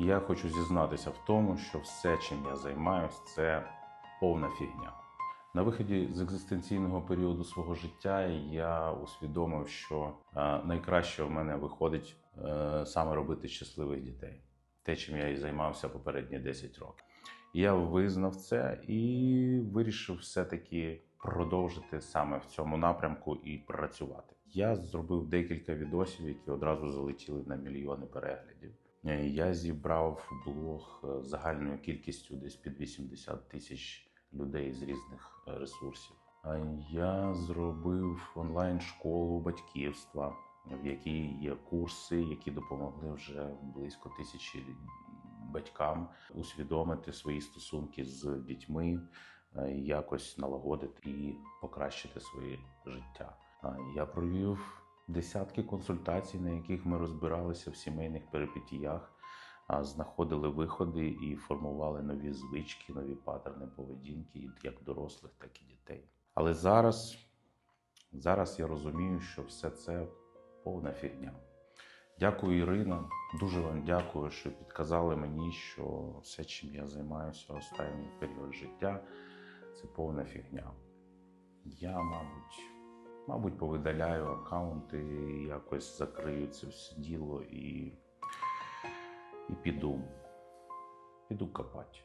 Я хочу зізнатися в тому, що все, чим я займаюсь, це повна фігня. На виході з екзистенційного періоду свого життя я усвідомив, що е, найкраще в мене виходить е, саме робити щасливих дітей, те, чим я і займався попередні 10 років. Я визнав це і вирішив все-таки продовжити саме в цьому напрямку і працювати. Я зробив декілька відосів, які одразу залетіли на мільйони переглядів. Е, Я зібрав блог е, загальною кількістю десь під 80 тисяч людей з різних е, ресурсів. Я зробив онлайн-школу батьківства, в якій є курси, які допомогли вже близько тисячі батькам усвідомити свої стосунки з дітьми, якось налагодити і покращити своє життя. Я провів десятки консультацій, на яких ми розбиралися в сімейних перипетіях, знаходили виходи і формували нові звички, нові паттерни поведінки, як дорослих, так і дітей. Але зараз, зараз я розумію, що все це повна фігня. Дякую, Ірина. Дуже вам дякую, що підказали мені, що все, чим я займаюся останній період життя, це повна фігня. Я, мабуть, мабуть, повидаляю аккаунти, якось закрию це все діло і, і піду. Піду копати.